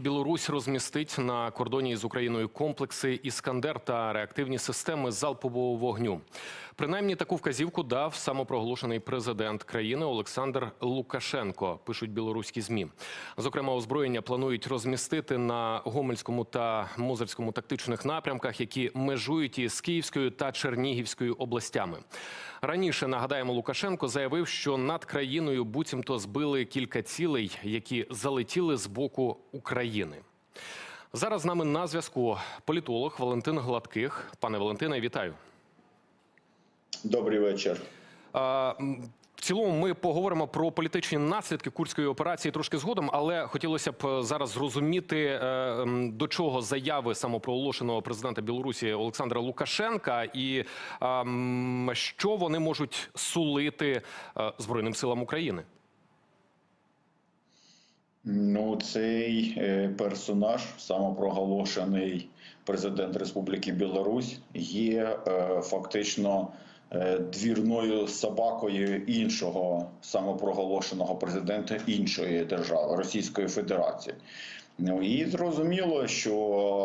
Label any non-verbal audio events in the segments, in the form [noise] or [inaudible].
Білорусь розмістить на кордоні з Україною комплекси Іскандер та реактивні системи залпового вогню. Принаймні таку вказівку дав самопроголошений президент країни Олександр Лукашенко. Пишуть білоруські змі. Зокрема, озброєння планують розмістити на Гомельському та Мозерському тактичних напрямках, які межують із Київською та Чернігівською областями. Раніше нагадаємо, Лукашенко заявив, що над країною буцімто збили кілька цілей, які залетіли з боку України. Зараз з нами на зв'язку політолог Валентин Гладких. Пане Валентине, вітаю. Добрий вечір. А, В цілому ми поговоримо про політичні наслідки курської операції трошки згодом, але хотілося б е, зараз зрозуміти, е, до чого заяви самопроголошеного президента Білорусі Олександра Лукашенка, і що вони можуть сулити е, Збройним силам України. Ну, цей е, персонаж, самопроголошений президент Республіки Білорусь, є е, фактично е, двірною собакою іншого самопроголошеного президента іншої держави Російської Федерації. І зрозуміло, що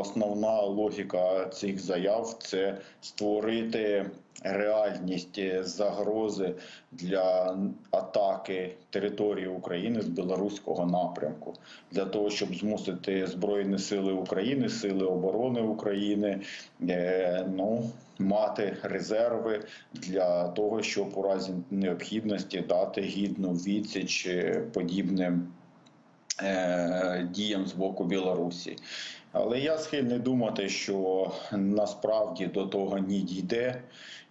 основна логіка цих заяв це створити реальність загрози для атаки території України з білоруського напрямку, для того, щоб змусити збройні сили України, сили оборони України, е, ну мати резерви для того, щоб у разі необхідності дати гідну відсіч е, подібним діям з боку Білорусі. Але я схильний думати, що насправді до того не дійде.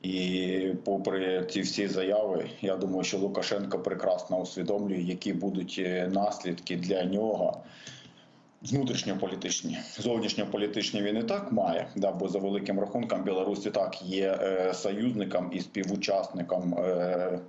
І попри ці всі заяви, я думаю, що Лукашенко прекрасно усвідомлює, які будуть е, наслідки для нього. Внутрішньополітичні, зовнішньополітичні він і так має, да, бо за великим рахунком Білорусь і так є е, союзником і співучасником е,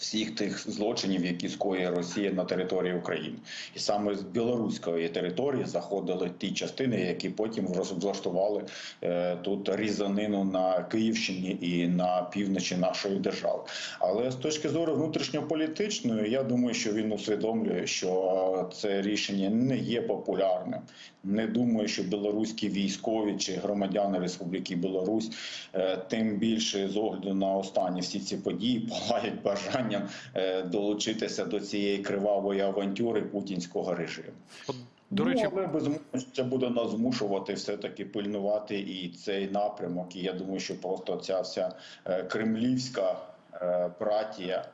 всіх тих злочинів, які скоює Росія на території України, і саме з білоруської території заходили ті частини, які потім влаштували е, тут різанину на Київщині і на півночі нашої держави. Але з точки зору внутрішньополітичної, я думаю, що він усвідомлює, що це рішення не є популярним. Не думаю, що білоруські військові чи громадяни Республіки Білорусь, е, тим більше з огляду на останні всі ці події, [laughs] палають бажання бажанням е, долучитися до цієї кривавої авантюри путінського режиму. До речі, ну, але безумовно це буде нас змушувати все таки пильнувати і цей напрямок. І я думаю, що просто ця вся е, кремлівська пратія. братія,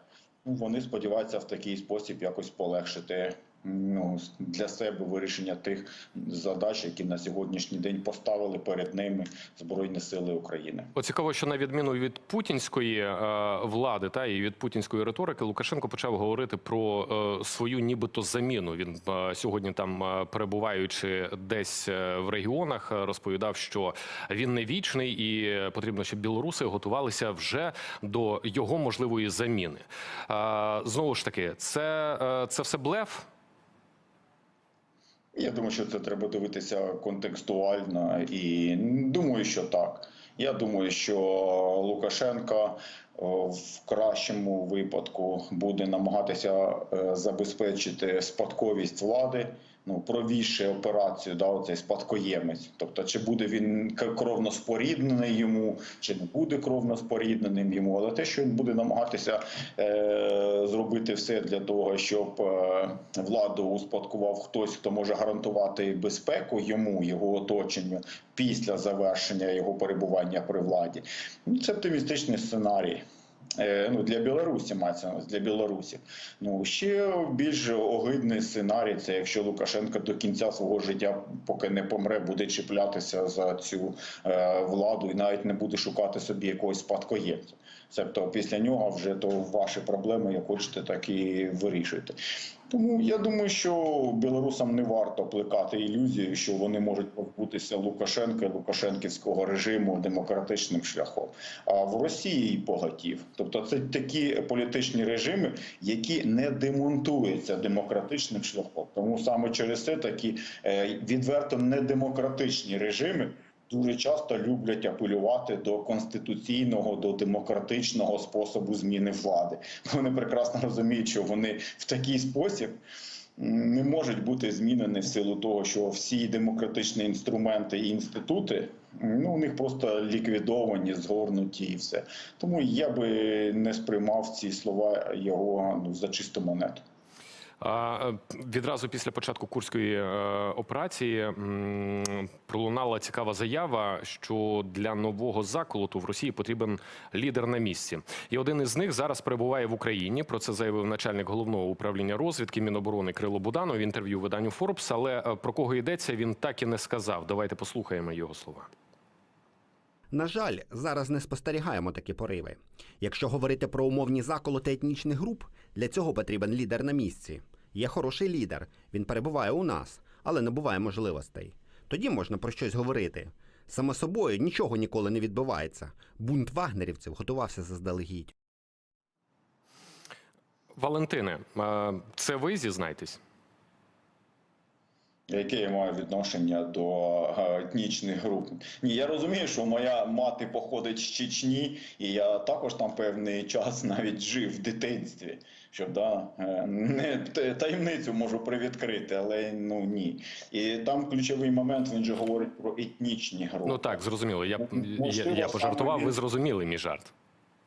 ну вони сподіваються в такий спосіб якось полегшити. Ну для себе вирішення тих задач, які на сьогоднішній день поставили перед ними збройні сили України. От цікаво, що на відміну від путінської е, влади та і від путінської риторики Лукашенко почав говорити про е, свою, нібито заміну. Він е, сьогодні, там е, перебуваючи десь е, в регіонах, е, розповідав, що він не вічний, і потрібно, щоб білоруси готувалися вже до його можливої заміни. Е, знову ж таки, це, е, це все блеф. Я думаю, що це треба дивитися контекстуально, і думаю, що так. Я думаю, що Лукашенко в кращому випадку буде намагатися е, забезпечити спадковість влади. Ну, провівши операцію, да, оцей спадкоємець. Тобто, чи буде він кровно споріднений йому, чи не буде кровно спорідненим йому, але те, що він буде намагатися е, зробити все для того, щоб е, владу успадкував хтось, хто може гарантувати безпеку йому, його оточенню після завершення його перебування при владі. Ну, це оптимістичний сценарій. Ну, для Білорусі мається для білорусів. Ну ще більш огидний сценарій. Це якщо Лукашенко до кінця свого життя, поки не помре, буде чіплятися за цю е, владу і навіть не буде шукати собі якогось спадкоємця. Тобто після нього вже то ваші проблеми, як хочете, так і вирішуйте. Тому я думаю, що білорусам не варто плекати ілюзію, що вони можуть позбутися Лукашенка, Лукашенківського режиму демократичним шляхом. А в Росії і погатів. Тобто, це такі політичні режими, які не демонтуються демократичним шляхом. Тому саме через це такі відверто недемократичні режими. Дуже часто люблять апелювати до конституційного, до демократичного способу зміни влади. Вони прекрасно розуміють, що вони в такий спосіб не можуть бути змінені в силу того, що всі демократичні інструменти і інститути ну, у них просто ліквідовані, згорнуті і все. Тому я би не сприймав ці слова його ну, за чисту монету. Е, Відразу після початку курської е, операції пролунала цікава заява, що для нового заколоту в Росії потрібен лідер на місці. І один із них зараз перебуває в Україні. Про це заявив начальник головного управління розвідки Міноборони Крило Буданов в інтерв'ю виданню Forbes. Але е, про кого йдеться, він так і не сказав. Давайте послухаємо його слова. На жаль, зараз не спостерігаємо такі пориви. Якщо говорити про умовні заколоти етнічних груп, для цього потрібен лідер на місці. Є хороший лідер, він перебуває у нас, але не буває можливостей. Тоді можна про щось говорити. Само собою нічого ніколи не відбувається. Бунт вагнерівців готувався заздалегідь. Валентине, це ви зізнайтесь? Яке я маю відношення до е, етнічних груп? Ні, я розумію, що моя мати походить з Чечні, і я також там певний час [laughs] навіть жив в дитинстві. Щоб да, е, не таємницю можу привідкрити, але ну ні. І там ключовий момент він же говорить про етнічні групи. Ну так, зрозуміло. Я, я, Можливо, я пожартував. Ви зрозуміли мій жарт.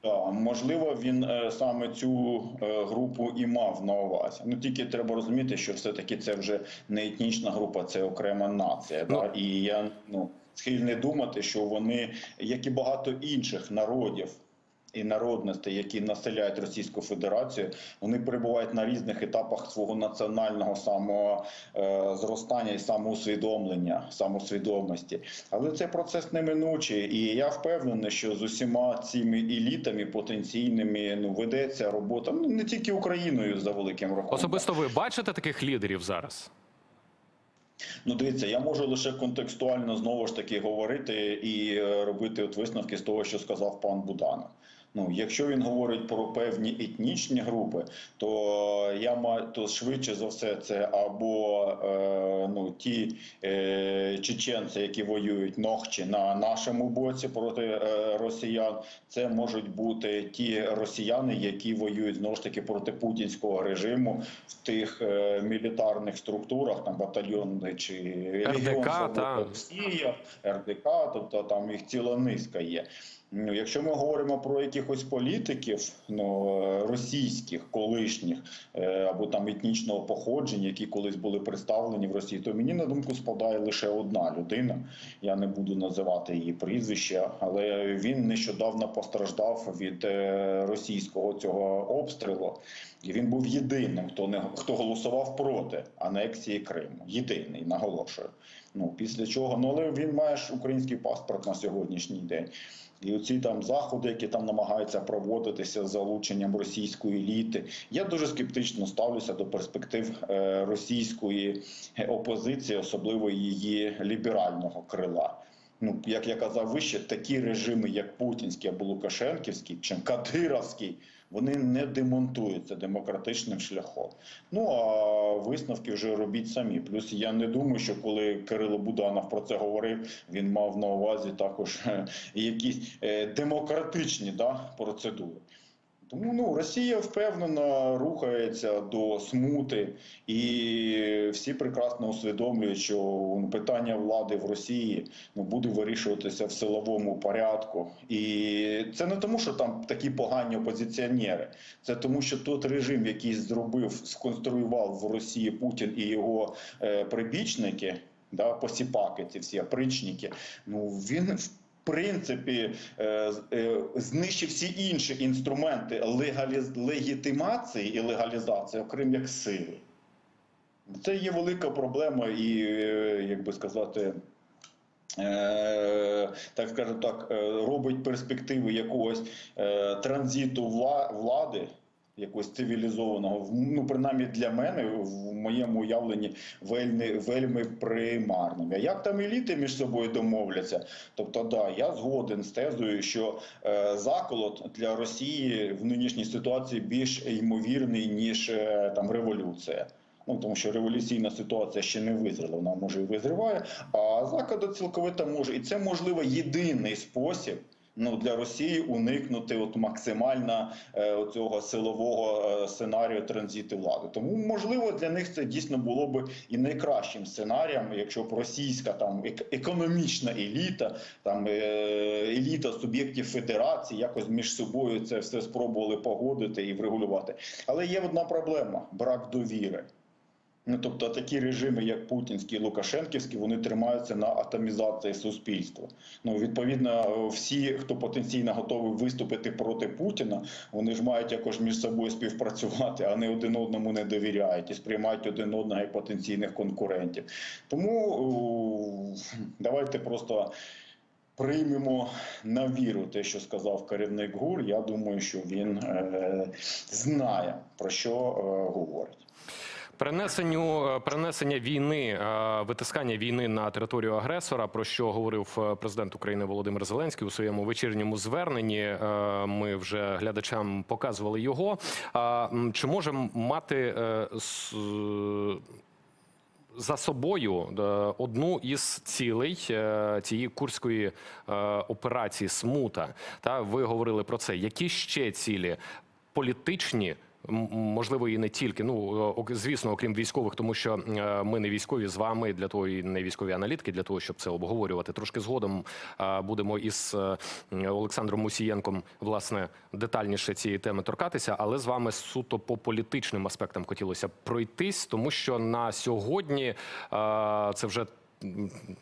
Так, можливо, він е, саме цю е, групу і мав на увазі. Ну тільки треба розуміти, що все-таки це вже не етнічна група, це окрема нація. Ну. Да? І я ну схильний думати, що вони, як і багато інших народів. І народностей, які населяють Російську Федерацію, вони перебувають на різних етапах свого національного самого е, і самоусвідомлення, самосвідомості. Але цей процес неминучий, і я впевнений, що з усіма цими елітами потенційними ну ведеться робота ну не тільки Україною за великим рахунком. Особисто ви бачите таких лідерів зараз? Ну, дивіться, я можу лише контекстуально знову ж таки говорити і е, робити от висновки з того, що сказав пан Буданов. Ну, якщо він говорить про певні етнічні групи, то я маю то швидше за все це або е, ну ті е, чеченці, які воюють ногчі на нашому боці проти е, росіян, це можуть бути ті росіяни, які воюють знову ж таки проти путінського режиму в тих е, мілітарних структурах, там батальйони чи Легіон та. Росія, РДК, тобто там їх ціла низка є. Ну, якщо ми говоримо про якихось політиків ну, е, російських, колишніх е, або там етнічного походження, які колись були представлені в Росії, то мені на думку спадає лише одна людина. Я не буду називати її прізвище, але він нещодавно постраждав від е, російського цього обстрілу. І він був єдиним, хто не хто голосував проти анексії Криму. Єдиний, наголошую. Ну після чого, ну але він має ж український паспорт на сьогоднішній день. І оці там заходи, які там намагаються проводитися з залученням російської еліти, я дуже скептично ставлюся до перспектив е, російської опозиції, особливо її ліберального крила. Ну, як я казав вище, такі режими, як Путінський або Лукашенківський чи Кадировський, вони не демонтуються демократичним шляхом. Ну а висновки вже робіть самі. Плюс я не думаю, що коли Кирило Буданов про це говорив, він мав на увазі також [laughs] якісь е, демократичні да, процедури. Тому ну Росія впевнено рухається до смути, і всі прекрасно усвідомлюють, що питання влади в Росії ну буде вирішуватися в силовому порядку. І це не тому, що там такі погані опозиціонери, це тому, що той режим, який зробив, сконструював в Росії Путін і його е, прибічники, да, посіпаки, ці всі опричники, ну він принципі е, е, знищив всі інші інструменти легаліз... легітимації і легалізації, окрім як сили. Це є велика проблема, і е, як би сказати. Так скажемо так, робить перспективи якогось транзиту влади, якогось цивілізованого, ну принаймні для мене в моєму уявленні вельми, вельми примарним. А як там еліти між собою домовляться? Тобто, да, я згоден з тезою, що е, заколот для Росії в нинішній ситуації більш ймовірний ніж е, там революція. Ну тому що революційна ситуація ще не визріла, вона може і визріває, а закладу цілковито може, і це можливо єдиний спосіб Ну для Росії уникнути от максимально е, цього силового е, сценарію транзиту влади. Тому можливо для них це дійсно було би і найкращим сценарієм, якщо б російська там ек- економічна еліта, там е, еліта суб'єктів федерації якось між собою це все спробували погодити і врегулювати. Але є одна проблема: брак довіри. Ну, тобто такі режими, як путінський Лукашенківський, вони тримаються на атомізації суспільства. Ну відповідно, всі, хто потенційно готовий виступити проти Путіна, вони ж мають якось між собою співпрацювати, а не один одному не довіряють і сприймають один одного як потенційних конкурентів. Тому давайте просто. Приймемо на віру те, що сказав керівник ГУР. Я думаю, що він е, знає про що е, говорить. Перенесенню е, перенесення війни, е, витискання війни на територію агресора, про що говорив е, президент України Володимир Зеленський у своєму вечірньому зверненні. Ми вже глядачам показували його. Чи може мати за собою одну із цілей цієї курської операції Смута? Та ви говорили про це. Які ще цілі політичні? Можливо, і не тільки. Ну ок- звісно, окрім військових, тому що е, ми не військові з вами для того, і не військові аналітики, для того, щоб це обговорювати. Трошки згодом е, будемо із е, Олександром Мусієнком власне детальніше цієї теми торкатися. Але з вами суто по політичним аспектам хотілося пройтись, тому що на сьогодні е, це вже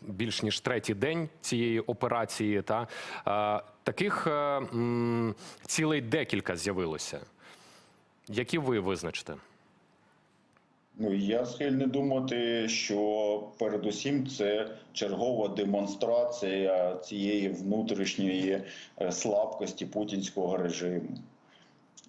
більш ніж третій день цієї операції. Та е, таких е, цілей декілька з'явилося. Які ви визначите? Ну я схильний думати, що передусім це чергова демонстрація цієї внутрішньої е, слабкості путінського режиму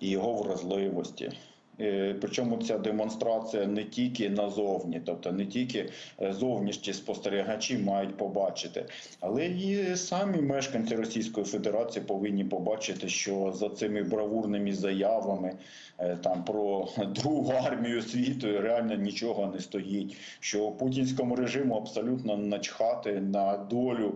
і його вразливості. Е, Причому ця демонстрація не тільки назовні, тобто не тільки е, зовнішні спостерігачі мають побачити, але і самі мешканці Російської Федерації повинні побачити, що за цими бравурними заявами е, там про другу армію світу реально нічого не стоїть. Що путінському режиму абсолютно начхати на долю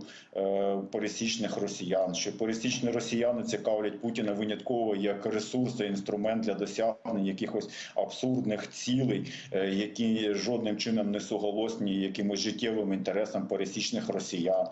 пересічних росіян, що пересічні росіяни цікавлять Путіна винятково як ресурс і інструмент для досягнення якихось абсурдних цілей, е, які жодним чином не суголосні якимось життєвим інтересам пересічних росіян.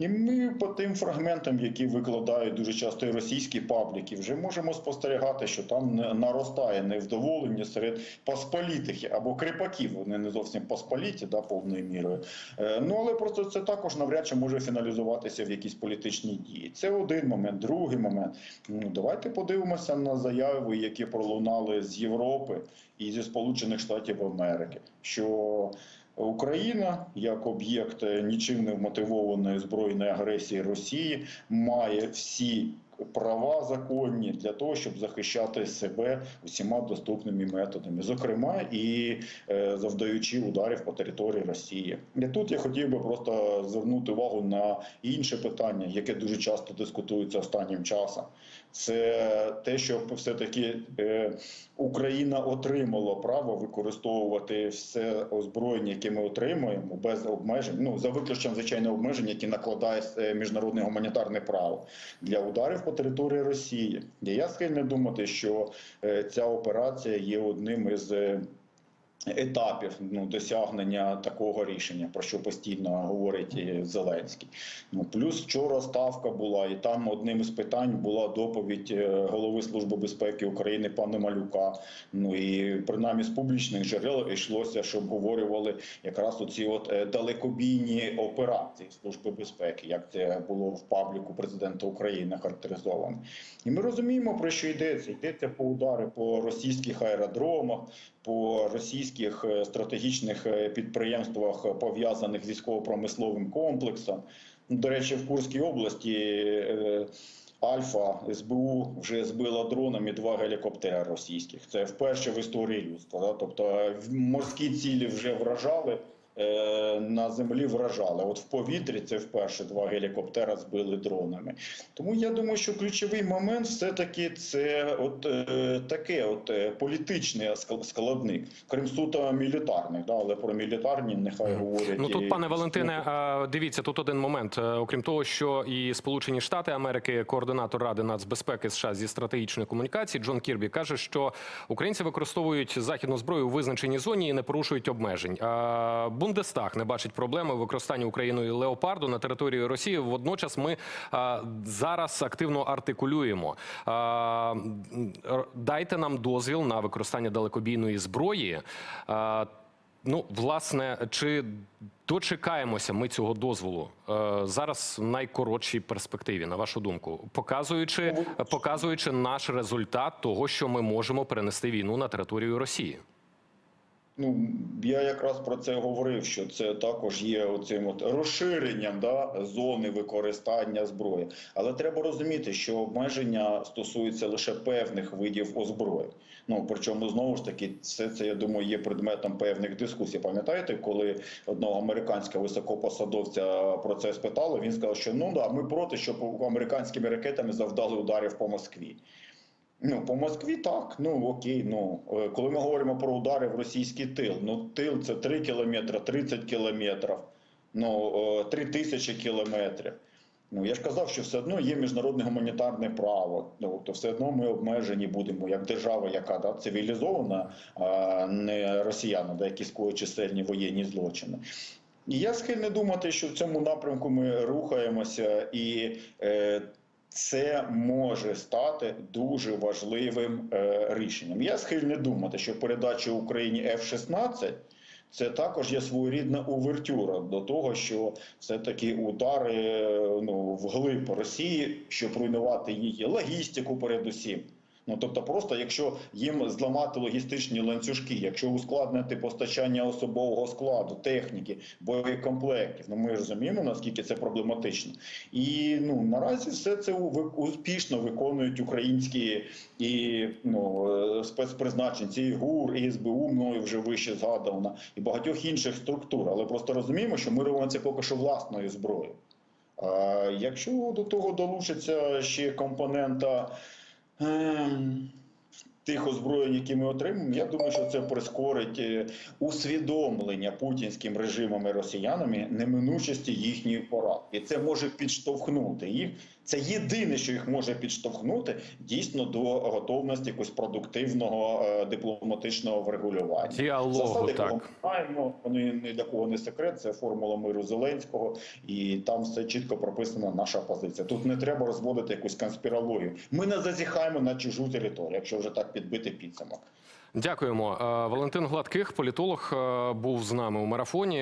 І ми по тим фрагментам, які викладають дуже часто і російські пабліки, вже можемо спостерігати, що там наростає невдоволення серед посполітих або кріпаків. Вони не зовсім посполіті, да, повною мірою. Е, Ну але просто це також навряд чи може фіналізуватися в якісь політичні дії. Це один момент. Другий момент. Ну давайте подивимося на заяви, які пролунали з Європи і зі Сполучених Штатів Америки, що Україна як об'єкт е, нічим не вмотивованої збройної агресії Росії має всі права законні для того, щоб захищати себе усіма доступними методами, зокрема і е, завдаючи ударів по території Росії. І тут я хотів би просто звернути увагу на інше питання, яке дуже часто дискутується останнім часом. Це те, що все-таки е, Україна отримала право використовувати все озброєння, яке ми отримуємо, без обмежень. Ну за виключенням звичайно обмежень, які накладає е, міжнародне гуманітарне право для ударів по території Росії. Я схильний думати, що е, ця операція є одним із. Етапів ну досягнення такого рішення, про що постійно говорить Зеленський. Ну плюс вчора ставка була, і там одним із питань була доповідь е, голови служби безпеки України пана Малюка. Ну і принаймні з публічних джерел йшлося, що обговорювали якраз оці от е, далекобійні операції служби безпеки, як це було в пабліку президента України характеризовано. І ми розуміємо про що йдеться. Йдеться по удари по російських аеродромах, по російських е, стратегічних е, підприємствах, е, пов'язаних з військово-промисловим комплексом. До речі, в Курській області Альфа СБУ вже збила дронами два гелікоптери російських. Це вперше в історії людства. Да? Тобто морські цілі вже вражали. Е, На землі вражали. От в повітрі це вперше два гелікоптера збили дронами. Тому я думаю, що ключовий момент все-таки це от е, таке, от е, політичний складник, крім суто мілітарних, да, але про мілітарні нехай говорять. Ну і- тут, пане Валентине, дивіться, тут один момент. Е, Окрім того, що і Сполучені Штати Америки, координатор Ради нацбезпеки США зі стратегічної комунікації Джон Кірбі каже, що українці використовують західну зброю у визначеній зоні і не порушують обмежень. А Бундестаг не бачить проблеми в використанні Україною леопарду на території Росії. Водночас ми а, зараз активно артикулюємо. А, дайте нам дозвіл на використання далекобійної зброї. А, Ну, власне, чи дочекаємося ми цього дозволу е, зараз в найкоротшій перспективі, на вашу думку, показуючи, показуючи наш результат того, що ми можемо перенести війну на територію Росії? Ну, я якраз про це говорив, що це також є оцим от розширенням да, зони використання зброї. Але треба розуміти, що обмеження стосуються лише певних видів озброєнь. Ну причому знову ж таки, все це я думаю є предметом певних дискусій. Пам'ятаєте, коли одного американського високопосадовця про це спитали, він сказав, що ну да, ми проти, щоб американськими ракетами завдали ударів по Москві. Ну, по Москві так. Ну окей. Ну Е, коли ми говоримо про удари в російський тил, ну тил це 3 кілометри, 30 кілометрів, ну е, 3 тисячі кілометрів. Ну я ж казав, що все одно є міжнародне гуманітарне право. Ну то все одно ми обмежені будемо як держава, яка да, цивілізована, а не росіяни, да, які скоюють чисельні воєнні злочини. І я схильний думати, що в цьому напрямку ми рухаємося, і е, це може стати дуже важливим е, рішенням. Я схильний думати, що передача Україні F-16 це також є своєрідна увертюра до того, що все-таки удари е, ну, вглиб Росії, щоб руйнувати її логістику, передусім. Ну тобто, просто якщо їм зламати логістичні ланцюжки, якщо ускладнити постачання особового складу, техніки, боєкомплектів, ну ми розуміємо наскільки це проблематично. І ну наразі все це успішно виконують українські і ну е, спецпризначенці, і ГУР, і СБУ, мною вже вище згадано, і багатьох інших структур. Але просто розуміємо, що ми робимо це поки що власною зброєю. А якщо до того долучиться ще компонента um тих озброєнь, які ми отримаємо, я думаю, що це прискорить е, усвідомлення путінським режимом і росіянами неминучості їхньої поразки. І це може підштовхнути їх. Це єдине, що їх може підштовхнути дійсно до готовності якогось продуктивного е, дипломатичного врегулювання. Діалогу, Засади так. ми знаємо, вони ні для кого не секрет. Це формула миру Зеленського, і там все чітко прописана наша позиція. Тут не треба розводити якусь конспірологію. Ми не зазіхаємо на чужу територію, якщо вже так підбити підсумок. Дякуємо. Е, Валентин Гладких, політолог, е, був з нами у марафоні.